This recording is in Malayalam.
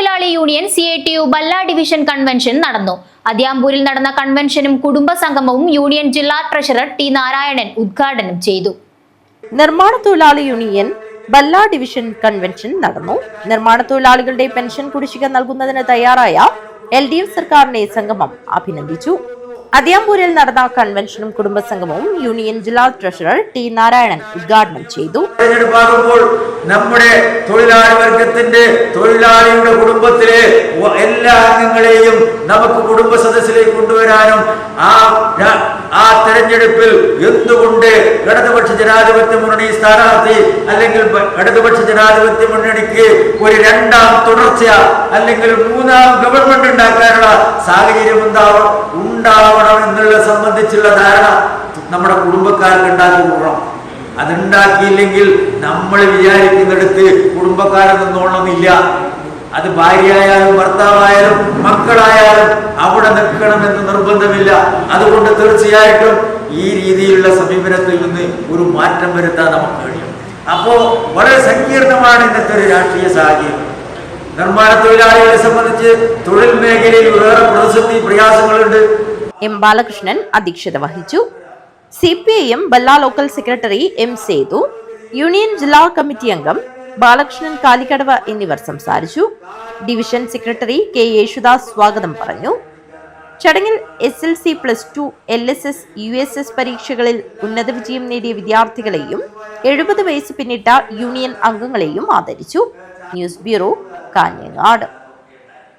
തൊഴിലാളി union C I T U Balla division convention നടന്നു. അതിയാമ്പൂരിൽ നടന്ന കൺവെൻഷനും കുടുംബ സംഗമവും യൂണിയൻ ജില്ലാ ട്രഷറർ ടി നാരായണൻ ഉദ്ഘാടനം ചെയ്തു. നിർമ്മാണ തൊഴിലാളി യൂണിയൻ ബല്ല ഡിവിഷൻ കൺവെൻഷൻ നടന്നു. നിർമ്മാണ തൊഴിലാളികളുടെ പെൻഷൻ കുടിശ്ശിക നൽകുന്നതിന് തയ്യാറായ എൽ ഡി എഫ് സർക്കാരിനെ സംഗമം അഭിനന്ദിച്ചു. അതിയാമ്പൂരിൽ നടന്ന കൺവെൻഷനും കുടുംബസംഗമവും യൂണിയൻ ജില്ലാ ട്രഷറർ ടി നാരായണൻ ഉദ്ഘാടനം ചെയ്തു. തെരഞ്ഞെടുപ്പാകുമ്പോൾ നമ്മുടെ തൊഴിലാളി വർഗത്തിന്റെ തൊഴിലാളിയുടെ കുടുംബത്തിലെ എല്ലാ അംഗങ്ങളെയും നമുക്ക് കുടുംബ സദസ്സിലേക്ക് കൊണ്ടുവരാനും ആ ആ തെരഞ്ഞെടുപ്പിൽ എന്തുകൊണ്ട് ഇടതുപക്ഷ ജനാധിപത്യ മുന്നണി സ്ഥാനാർത്ഥി അല്ലെങ്കിൽ ഇടതുപക്ഷ ജനാധിപത്യ മുന്നണിക്ക് ഒരു രണ്ടാം തുടർച്ച അല്ലെങ്കിൽ മൂന്നാം ഗവൺമെന്റ് ഉണ്ടാക്കാനുള്ള സാഹചര്യം എന്താവും ഉണ്ടാവും സംബന്ധിച്ചുള്ള ധാരണ നമ്മുടെ കുടുംബക്കാർക്ക് ഉണ്ടാക്കി കൊടുക്കണം അതുണ്ടാക്കിയില്ലെങ്കിൽ നമ്മൾ വിചാരിക്കുന്നിടത്ത് കുടുംബക്കാരെ നിന്നോളണമെന്നില്ല. അത് ഭാര്യയായാലും ഭർത്താവായാലും മക്കളായാലും അവിടെ നിൽക്കണമെന്ന് നിർബന്ധമില്ല. അതുകൊണ്ട് തീർച്ചയായിട്ടും ഈ രീതിയിലുള്ള സമീപനത്തിൽ നിന്ന് ഒരു മാറ്റം വരുത്താൻ നമുക്ക് കഴിയും. അപ്പോ വളരെ സങ്കീർണമാണ് ഇന്നത്തെ ഒരു രാഷ്ട്രീയ സാഹചര്യം. നിർമ്മാണ തൊഴിലാളികളെ സംബന്ധിച്ച് തൊഴിൽ മേഖലയിൽ വേറെ പ്രതിസന്ധി പ്രയാസങ്ങളുണ്ട്. എം ബാലകൃഷ്ണൻ അധ്യക്ഷത വഹിച്ചു. C P I M local secretary M Sethu union ജില്ലാ കമ്മിറ്റി അംഗം ബാലകൃഷ്ണൻ കാലിക്കടവ് എന്നിവർ സംസാരിച്ചു. ഡിവിഷൻ സെക്രട്ടറി കെ യേശുദാസ് സ്വാഗതം പറഞ്ഞു. ചടങ്ങിൽ S L C plus two L S S U S S പരീക്ഷകളിൽ ഉന്നത വിജയം നേടിയ വിദ്യാർത്ഥികളെയും എഴുപത് വയസ്സ് പിന്നിട്ട യൂണിയൻ അംഗങ്ങളെയും ആദരിച്ചു. News bureau Kanhangad.